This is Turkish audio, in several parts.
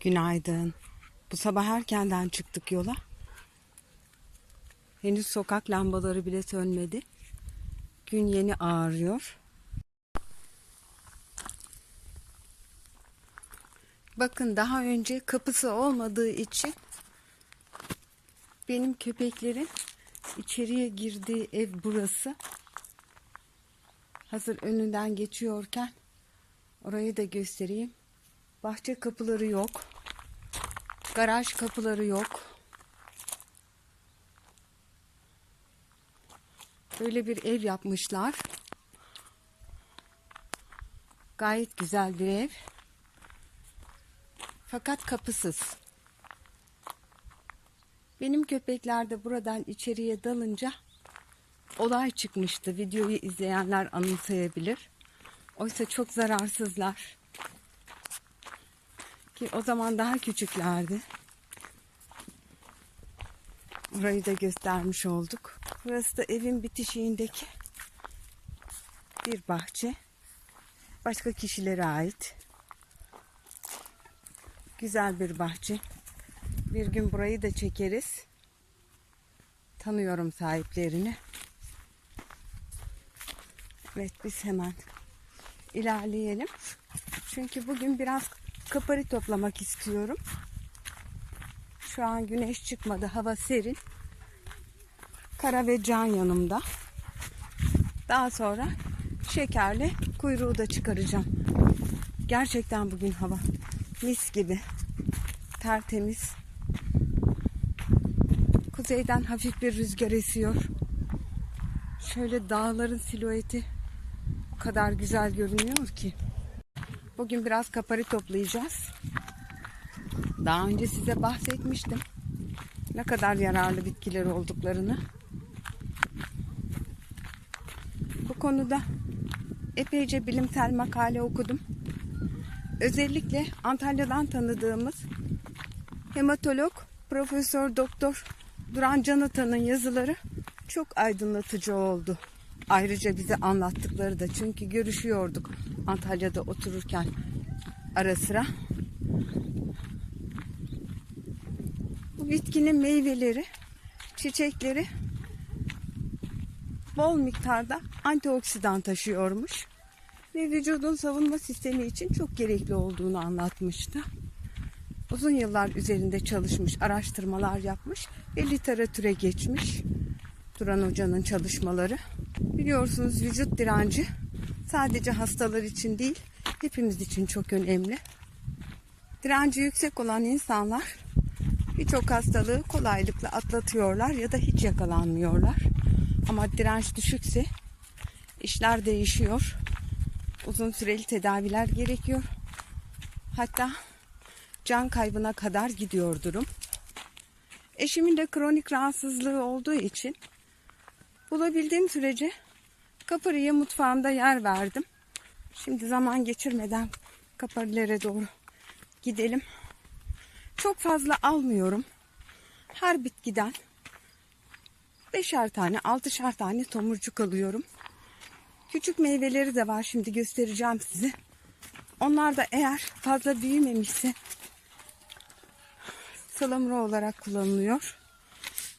Günaydın. Bu sabah erkenden çıktık yola. Henüz sokak lambaları bile sönmedi. Gün yeni ağarıyor. Bakın daha önce kapısı olmadığı için benim köpeklerin içeriye girdiği ev burası. Hazır önünden geçiyorken orayı da göstereyim. Bahçe kapıları yok. Garaj kapıları yok. Böyle bir ev yapmışlar. Gayet güzel bir ev. Fakat kapısız. Benim köpekler de buradan içeriye dalınca olay çıkmıştı. Videoyu izleyenler anımsayabilir. Oysa çok zararsızlar. Ki o zaman daha küçüklerdi. Burayı da göstermiş olduk. Burası da evin bitişiğindeki bir bahçe. Başka kişilere ait. Güzel bir bahçe. Bir gün burayı da çekeriz. Tanıyorum sahiplerini. Evet biz hemen ilerleyelim. Çünkü bugün biraz kapari toplamak istiyorum. Şu an güneş çıkmadı. Hava serin. Kara ve can yanımda. Daha sonra şekerle kuyruğu da çıkaracağım. Gerçekten bugün hava mis gibi. Tertemiz. Kuzeyden hafif bir rüzgar esiyor. Şöyle dağların silüeti o kadar güzel görünüyor ki. Bugün biraz kapari toplayacağız. Daha önce size bahsetmiştim. Ne kadar yararlı bitkiler olduklarını. Bu konuda epeyce bilimsel makale okudum. Özellikle Antalya'dan tanıdığımız hematolog Profesör Doktor Duran Canatan'ın yazıları çok aydınlatıcı oldu. Ayrıca bize anlattıkları da çünkü görüşüyorduk Antalya'da otururken ara sıra. Bu bitkinin meyveleri, çiçekleri bol miktarda antioksidan taşıyormuş ve vücudun savunma sistemi için çok gerekli olduğunu anlatmıştı. Uzun yıllar üzerinde çalışmış, araştırmalar yapmış ve literatüre geçmiş. Duran Hoca'nın çalışmaları. Biliyorsunuz vücut direnci sadece hastalar için değil, hepimiz için çok önemli. Direnci yüksek olan insanlar birçok hastalığı kolaylıkla atlatıyorlar ya da hiç yakalanmıyorlar. Ama direnç düşükse işler değişiyor. Uzun süreli tedaviler gerekiyor. Hatta can kaybına kadar gidiyor durum. Eşimin de kronik rahatsızlığı olduğu için bulabildiğim sürece kapariye mutfağımda yer verdim. Şimdi zaman geçirmeden kaparilere doğru gidelim. Çok fazla almıyorum. Her bitkiden beşer tane, altışar tane tomurcuk alıyorum. Küçük meyveleri de var şimdi göstereceğim size. Onlar da eğer fazla büyümemişse salamura olarak kullanılıyor.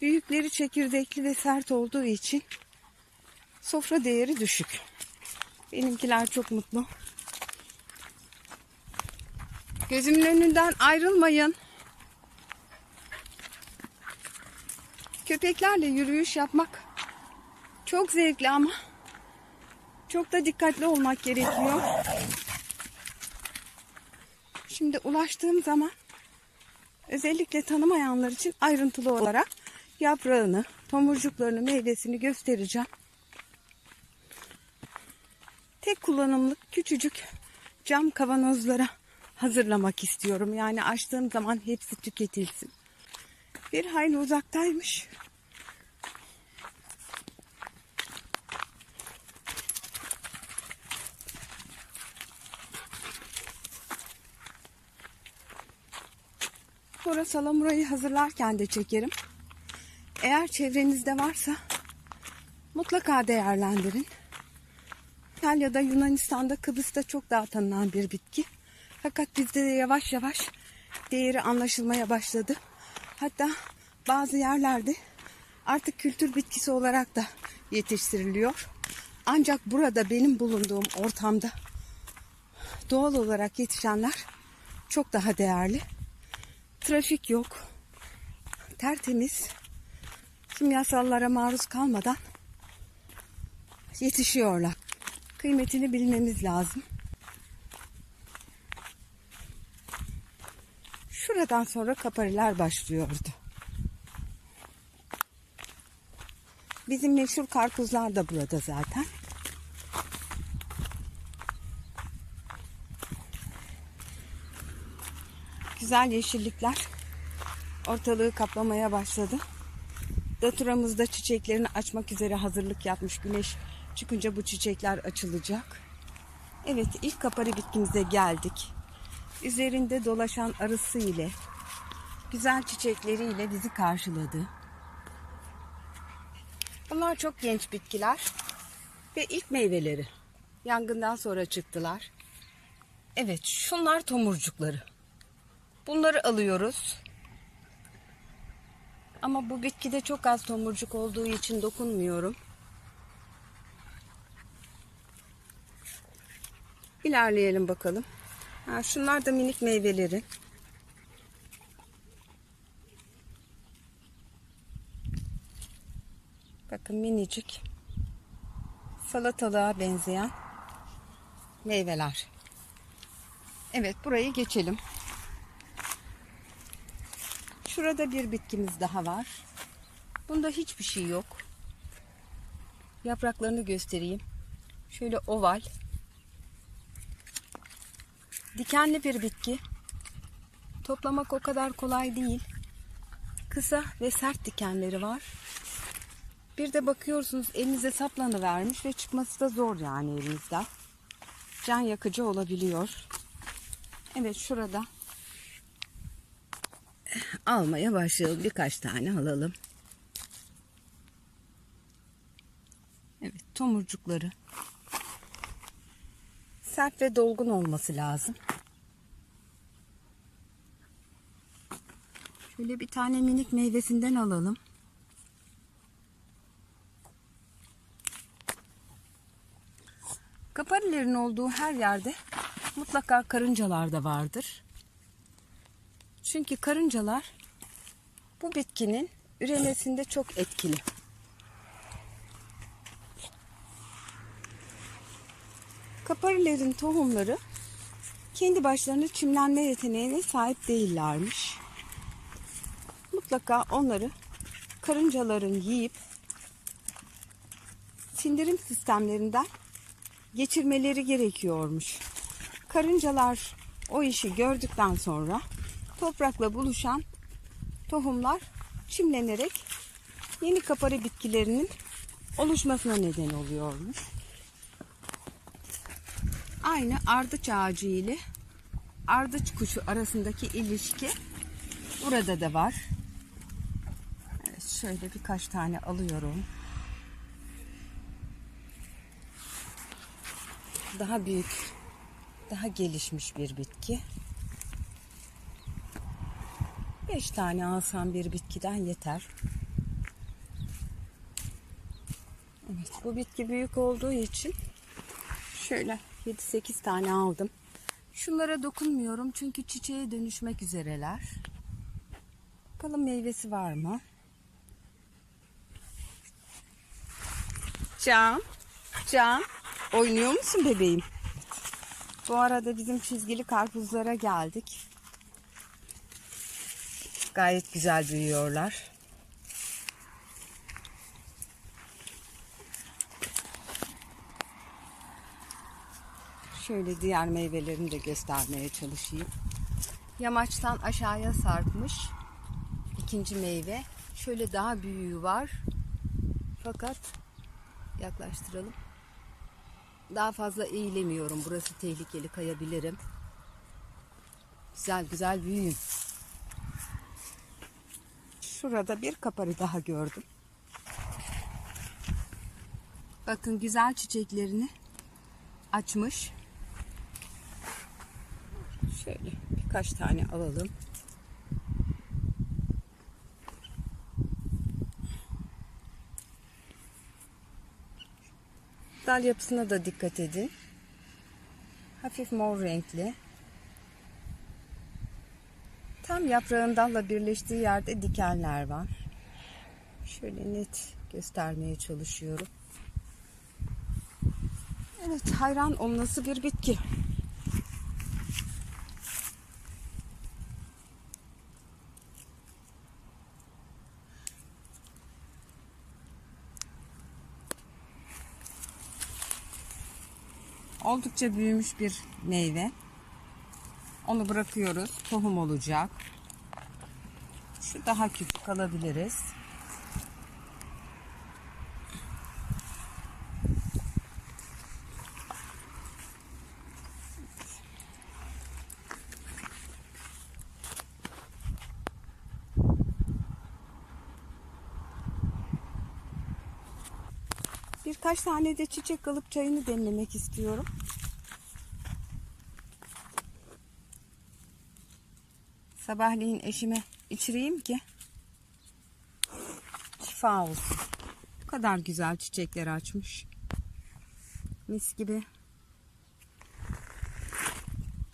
Büyükleri çekirdekli ve sert olduğu için sofra değeri düşük. Benimkiler çok mutlu. Gözümün önünden ayrılmayın. Köpeklerle yürüyüş yapmak çok zevkli ama çok da dikkatli olmak gerekiyor. Şimdi ulaştığım zaman özellikle tanımayanlar için ayrıntılı olarak yaprağını, tomurcuklarını, meyvesini göstereceğim. Tek kullanımlık küçücük cam kavanozlara hazırlamak istiyorum. Yani açtığım zaman hepsi tüketilsin. Bir hayli uzaktaymış. Sonra salamurayı hazırlarken de çekerim. Eğer çevrenizde varsa mutlaka değerlendirin. İtalya'da, Yunanistan'da, Kıbrıs'ta çok daha tanınan bir bitki. Fakat bizde de yavaş yavaş değeri anlaşılmaya başladı. Hatta bazı yerlerde artık kültür bitkisi olarak da yetiştiriliyor. Ancak burada benim bulunduğum ortamda doğal olarak yetişenler çok daha değerli. Trafik yok. Tertemiz. Kimyasallara maruz kalmadan yetişiyorlar. Kıymetini bilmemiz lazım. Şuradan sonra kapariler başlıyordu. Bizim meşhur karpuzlar da burada zaten. Güzel yeşillikler ortalığı kaplamaya başladı. Daturamız da çiçeklerini açmak üzere hazırlık yapmış. Güneş çıkınca bu çiçekler açılacak. Evet ilk kapari bitkimize geldik. Üzerinde dolaşan arısı ile güzel çiçekleriyle bizi karşıladı. Bunlar çok genç bitkiler ve ilk meyveleri. Yangından sonra çıktılar. Evet şunlar tomurcukları. Bunları alıyoruz. Ama bu bitkide çok az tomurcuk olduğu için dokunmuyorum. İlerleyelim bakalım. Ha, şunlar da minik meyveleri. Bakın minicik. Salatalığa benzeyen meyveler. Evet burayı geçelim. Şurada bir bitkimiz daha var. Bunda hiçbir şey yok. Yapraklarını göstereyim. Şöyle oval. Dikenli bir bitki. Toplamak o kadar kolay değil. Kısa ve sert dikenleri var. Bir de bakıyorsunuz elinize saplanı vermiş ve çıkması da zor yani elinizden. Can yakıcı olabiliyor. Evet şurada almaya başlayalım. Birkaç tane alalım. Evet tomurcukları. Sert ve dolgun olması lazım. Şöyle bir tane minik meyvesinden alalım. Kaparilerin olduğu her yerde mutlaka karıncalar da vardır. Çünkü karıncalar bu bitkinin üremesinde çok etkili. Kaparilerin tohumları kendi başlarına çimlenme yeteneğine sahip değillermiş. Mutlaka onları karıncaların yiyip sindirim sistemlerinden geçirmeleri gerekiyormuş. Karıncalar o işi gördükten sonra toprakla buluşan tohumlar çimlenerek yeni kapari bitkilerinin oluşmasına neden oluyormuş. Aynı ardıç ağacı ile ardıç kuşu arasındaki ilişki burada da var. Evet, şöyle birkaç tane alıyorum. Daha büyük, daha gelişmiş bir bitki. 5 tane alsam bir bitkiden yeter. Evet bu bitki büyük olduğu için şöyle 7-8 tane aldım. Şunlara dokunmuyorum çünkü çiçeğe dönüşmek üzereler. Bakalım meyvesi var mı? Can, Can, oynuyor musun bebeğim? Bu arada bizim çizgili karpuzlara geldik. Gayet güzel büyüyorlar. Şöyle diğer meyvelerini de göstermeye çalışayım. Yamaçtan aşağıya sarkmış ikinci meyve. Şöyle daha büyüğü var. Fakat yaklaştıralım. Daha fazla eğilemiyorum. Burası tehlikeli kayabilirim. Güzel güzel büyüyün. Şurada bir kapari daha gördüm. Bakın güzel çiçeklerini açmış. Şöyle birkaç tane alalım. Dal yapısına da dikkat edin. Hafif mor renkli. Tam yaprağın dalla birleştiği yerde dikenler var. Şöyle net göstermeye çalışıyorum. Evet hayran olması bir bitki. Oldukça büyümüş bir meyve. Onu bırakıyoruz. Tohum olacak. Şu daha küçük alabiliriz. Birkaç tane de çiçek alıp çayını demlemek istiyorum. Sabahleyin eşime içireyim ki şifa olsun. Bu kadar güzel çiçekler açmış. Mis gibi.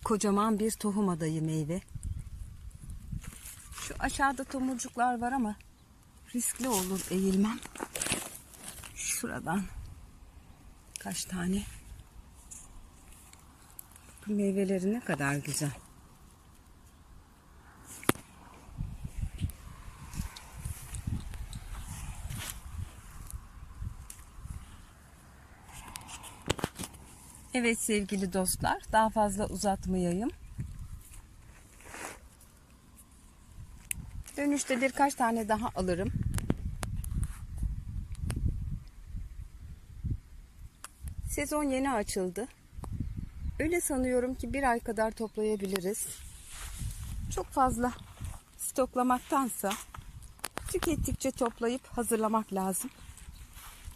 Kocaman bir tohum adayı meyve. Şu aşağıda tomurcuklar var ama riskli olur eğilmem. Şuradan kaç tane bu meyveleri ne kadar güzel. Evet sevgili dostlar, daha fazla uzatmayayım. Dönüşte birkaç tane daha alırım. Sezon yeni açıldı. Öyle sanıyorum ki bir ay kadar toplayabiliriz. Çok fazla stoklamaktansa tükettikçe toplayıp hazırlamak lazım.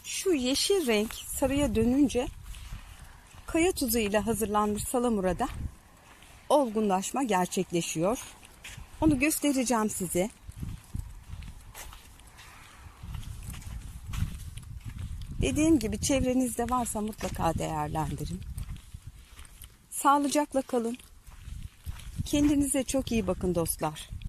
Şu yeşil renk sarıya dönünce kaya tuzu ile hazırlanmış salamurada olgunlaşma gerçekleşiyor. Onu göstereceğim size. Dediğim gibi çevrenizde varsa mutlaka değerlendirin. Sağlıcakla kalın. Kendinize çok iyi bakın dostlar.